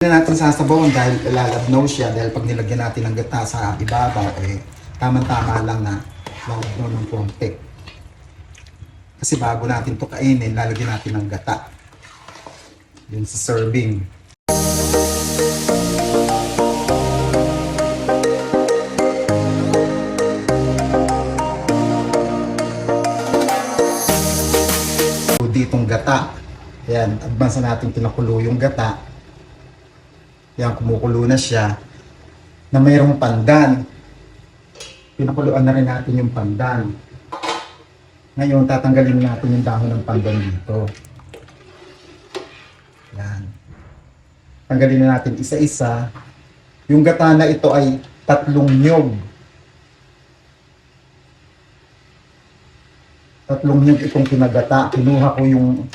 na natin sasabawan dahil lalabnaw siya dahil pag nilagyan natin ng gata sa ibabaw eh tama-tama lang na lalabnaw ng konti. Kasi bago natin to kainin, lalagyan natin ng gata. Yun sa serving. So, ditong gata. Yan, advance na natin pinakulo yung gata. Yan, kumukulo na siya. Na mayroong pandan. Pinakuluan na rin natin yung pandan. Ngayon, tatanggalin natin yung dahon ng pandan dito. Yan. Tanggalin na natin isa-isa. Yung gata na ito ay tatlong nyog. Tatlong nyog itong pinagata. Kinuha ko yung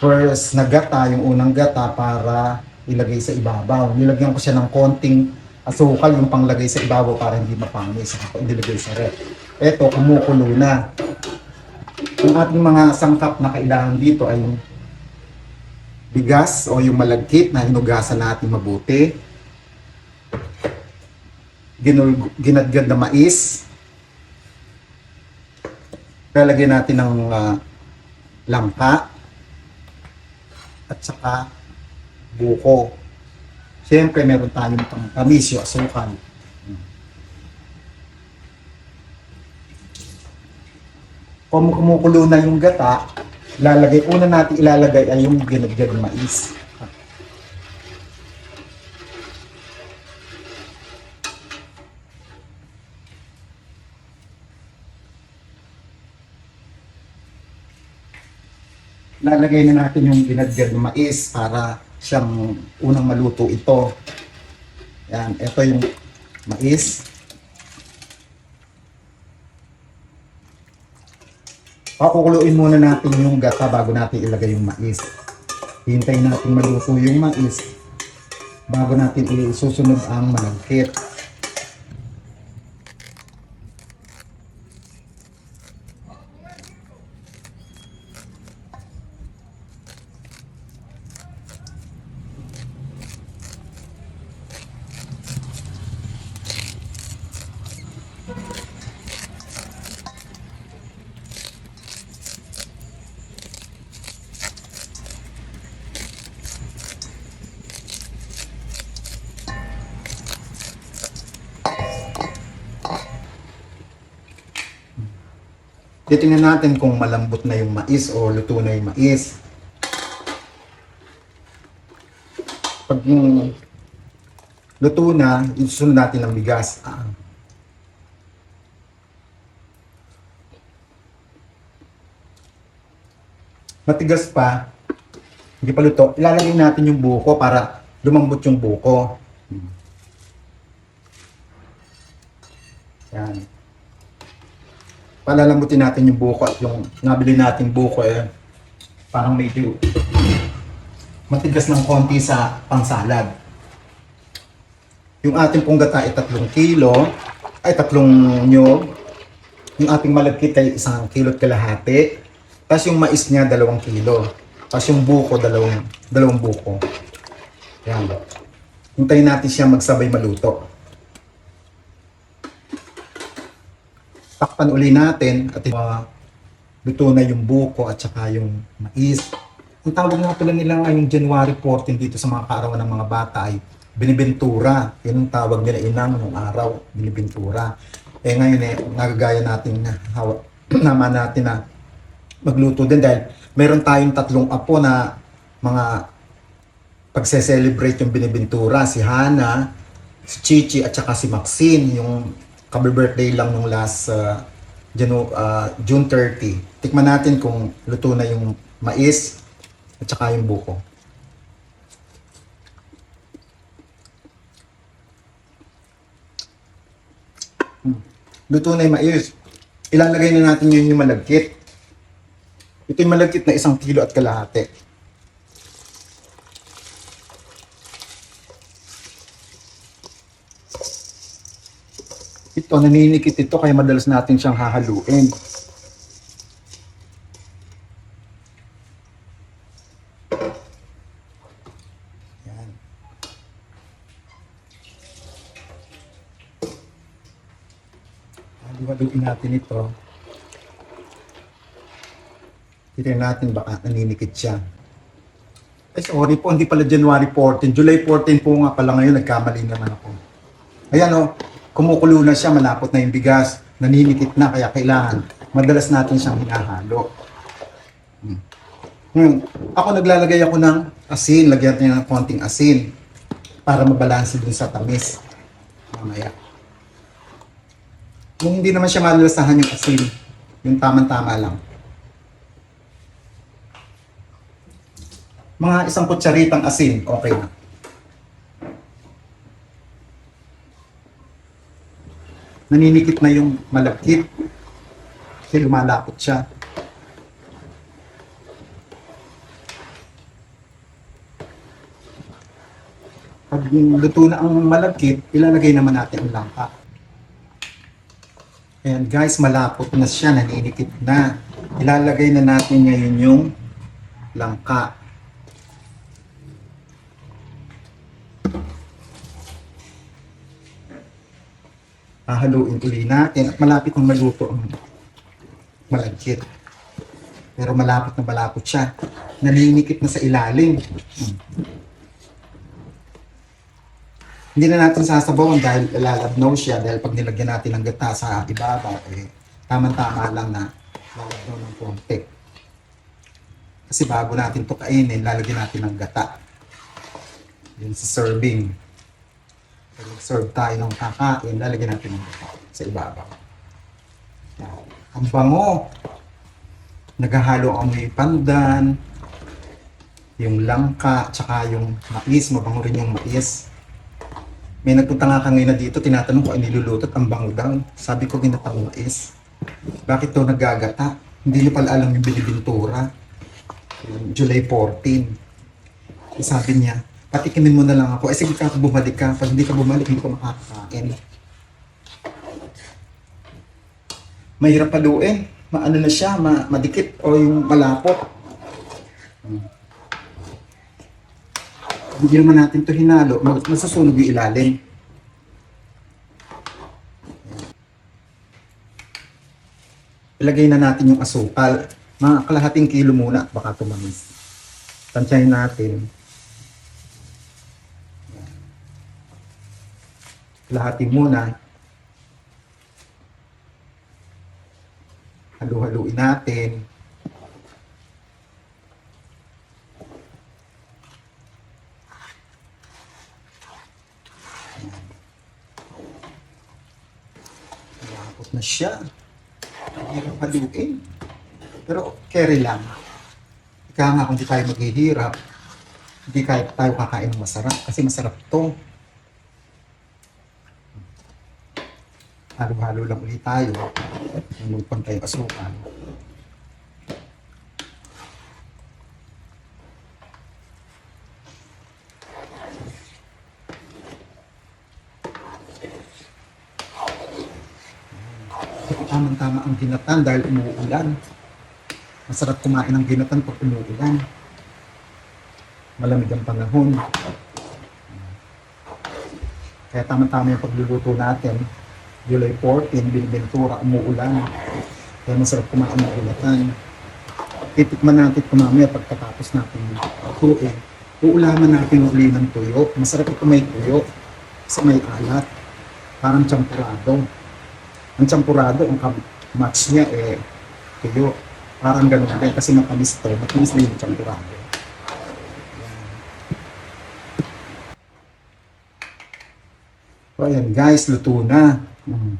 first na gata, yung unang gata para ilagay sa ibabaw. Nilagyan ko siya ng konting asukal yung panglagay sa ibabaw para hindi mapangis. Saka ko inilagay sa rep. Ito, kumukulo na. Yung ating mga sangkap na kailangan dito ay yung bigas o yung malagkit na hinugasan natin mabuti. Ginul- ginadgad na mais. Lalagyan natin ng ah, langka at saka buko. Siyempre, meron tayong pang tamis, yung asukal. Kung kumukulo na yung gata, lalagay, una natin ilalagay ay yung ginagyan mais. lalagay na natin yung binadgad ng mais para siyang unang maluto ito. Yan, ito yung mais. Pakukuluin muna natin yung gata bago natin ilagay yung mais. Hintayin natin maluto yung mais bago natin isusunod ang malagkit. Titingnan natin kung malambot na yung mais o luto na yung mais. Pag yung luto na, isusunod natin ng bigas. Ah. Matigas pa, hindi pa luto, ilalagay natin yung buko para lumambot yung buko. Yan palalambutin natin yung buko at yung nabili nating buko eh parang medyo matigas ng konti sa pangsalad. Yung ating pong gata ay tatlong kilo, ay tatlong nyog. Yung ating malagkit ay isang kilo at kalahati. Tapos yung mais niya, dalawang kilo. Tapos yung buko, dalawang, dalawang buko. Yan. Hintayin natin siya magsabay maluto. Takpan uli natin at uh, luto na yung buko at saka yung mais. Ang tawag nga pala nila ngayong January 14 dito sa mga kaarawan ng mga bata ay binibentura. Yun ang tawag nila inang nung araw, binibentura. Eh ngayon eh, nagagaya natin na hawa, naman natin na magluto din dahil meron tayong tatlong apo na mga pagse-celebrate yung binibentura. Si Hana, si Chichi at saka si Maxine, yung kabe-birthday lang nung last uh, Janu- uh, June 30. Tikman natin kung luto na yung mais at saka yung buko. Hmm. Luto na yung mais. Ilalagay na natin yun yung malagkit. Ito yung malagkit na isang kilo at kalahati. ito, naninikit ito kaya madalas natin siyang hahaluin. Yan. Haluin natin ito. Tignan natin baka naninikit siya. Ay, sorry po, hindi pala January 14. July 14 po nga pala ngayon, nagkamali naman ako. Ayan o, oh, kumukulo na siya, malapot na yung bigas, naninikit na, kaya kailangan madalas natin siyang hinahalo. Hmm. Ngayon, ako naglalagay ako ng asin, lagyan natin ng konting asin para mabalanse dun sa tamis. Mamaya. Kung hindi naman siya malalasahan yung asin, yung tamang-tama lang. Mga isang kutsaritang asin, okay na. Naninikit na yung malagkit. Kasi lumalapot siya. Pag luto na ang malagkit, ilalagay naman natin ang langka. Ayan guys, malapot na siya, naninikit na. Ilalagay na natin ngayon yung langka. Hahaluin uli natin at malapit ng maluto ang malagkit. Pero malapot na malapot siya. Naninikit na sa ilalim. Hmm. Hindi na natin sasabawan dahil lalabnaw siya dahil pag nilagyan natin ng gata sa ibabaw, eh, tamang-tama lang na lalabnaw ng konti. Kasi bago natin to kainin, lalagyan natin ng gata. Yun sa serving. Pag serve tayo ng kakain, lalagyan natin ng sa ibabaw. Ang bango. Naghahalo ang may pandan, yung langka, tsaka yung mais, mabango rin yung mais. May nagpunta nga kanina dito, tinatanong ko, ay niluluto at ang bango daw. Sabi ko, ginatang mais. Bakit to nagagata? Hindi niyo pala alam yung binibintura. July 14. Eh, sabi niya, patikimin mo na lang ako. Eh sige ka, bumalik ka. Pag hindi ka bumalik, hindi ko makakain. Mahirap paluin. Maano na siya, ma madikit o yung malapot. Hmm. Hindi naman natin to hinalo. Mag masusunog yung ilalim. Ilagay na natin yung asukal. Mga kalahating kilo muna at baka tumamis. Tansyahin natin. Kalahati muna. Halu-haluin natin. Malapot na siya. Hirap haluin. Pero carry lang. Ika nga kung di tayo maghihirap, hindi kaya tayo kakain ng masarap. Kasi masarap to. Halo-halo lang ulit tayo. Nangulpan tayo asukal. Ito tamang-tama ang ginatan dahil umuulan. Masarap kumain ng ginatan pag umuulan. Malamig ang panahon. Kaya tama-tama yung pagluluto natin. July 14, Biniventura, umuulan. Kaya masarap kumain ng ginatan. Titikman natin ito mamaya pagkatapos natin lutuin. Uulaman natin uli ng tuyo. Masarap ito may tuyo. Kasi may alat. Parang champurado. Ang champurado, ang match niya eh, tuyo. Parang ganun din kasi matamis to. Matamis din yung champurado. So ayan guys, luto na. Mm.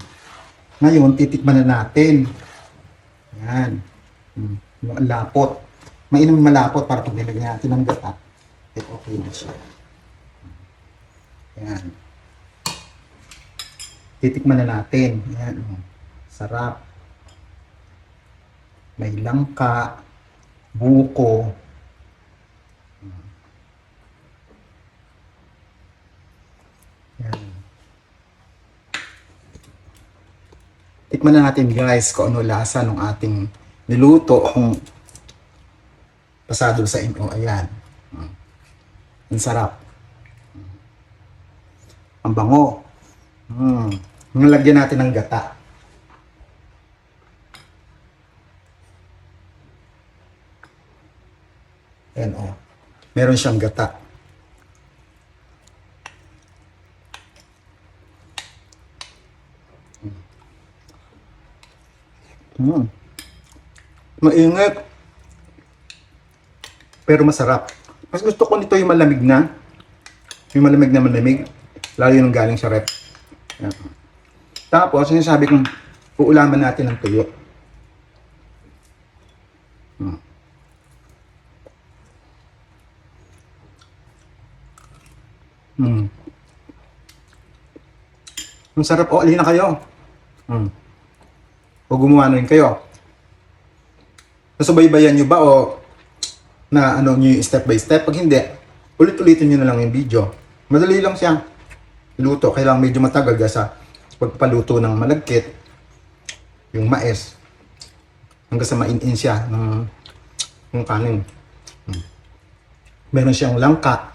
Ngayon, titikman na natin. Yan. Mm. Yung lapot. Mainom malapot para pag nilagyan natin ng gata, eh okay na siya. Yan. Titikman na natin. Yan. oh. Sarap. May langka, buko. Yan. Tikman na natin guys kung ano lasa ng ating niluto kung pasado sa inyo. Ayan. Mm. Ang sarap. Mm. Ang bango. Hmm. Nalagyan natin ng gata. Ayan o. Oh. Meron siyang gata. Mm. Mainit. Pero masarap. Mas gusto ko nito yung malamig na. Yung malamig na malamig. Lalo yung galing sa rep. Yan. Tapos, sinasabi kong uulaman natin ng tuyo. Hmm. Hmm. Ang sarap. O, alin na kayo. Hmm. O gumawa na rin kayo. Nasubaybayan nyo ba o na ano nyo step by step? Pag hindi, ulit-ulitin nyo na lang yung video. Madali lang siya. Luto. Kailangan medyo matagal sa pagpaluto ng malagkit, yung mais, hanggang sa mainin siya ng, ng kanin. Hmm. Meron siyang langka.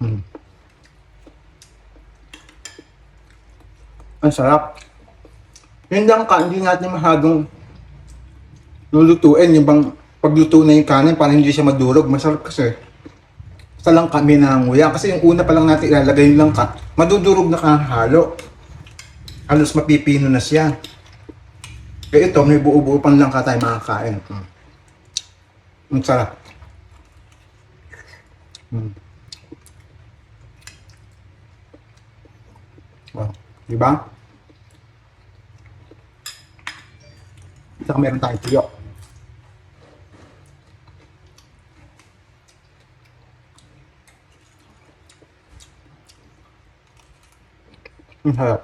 Hmm. Ang sarap. Yung langka, hindi natin masyadong lulutuin. Yung bang pagluto na yung kanin, para hindi siya madurog. Masarap kasi. Sa langka, may nanganguya. Kasi yung una pa lang natin ilalagay yung langka, madudurog na kahalo. Halos mapipino na siya. Kaya ito, may buo-buo pang langka tayo makakain. Mm. Ang sarap. Mm. Wow. Diba? Saka meron tayong tuyo. Ang sarap.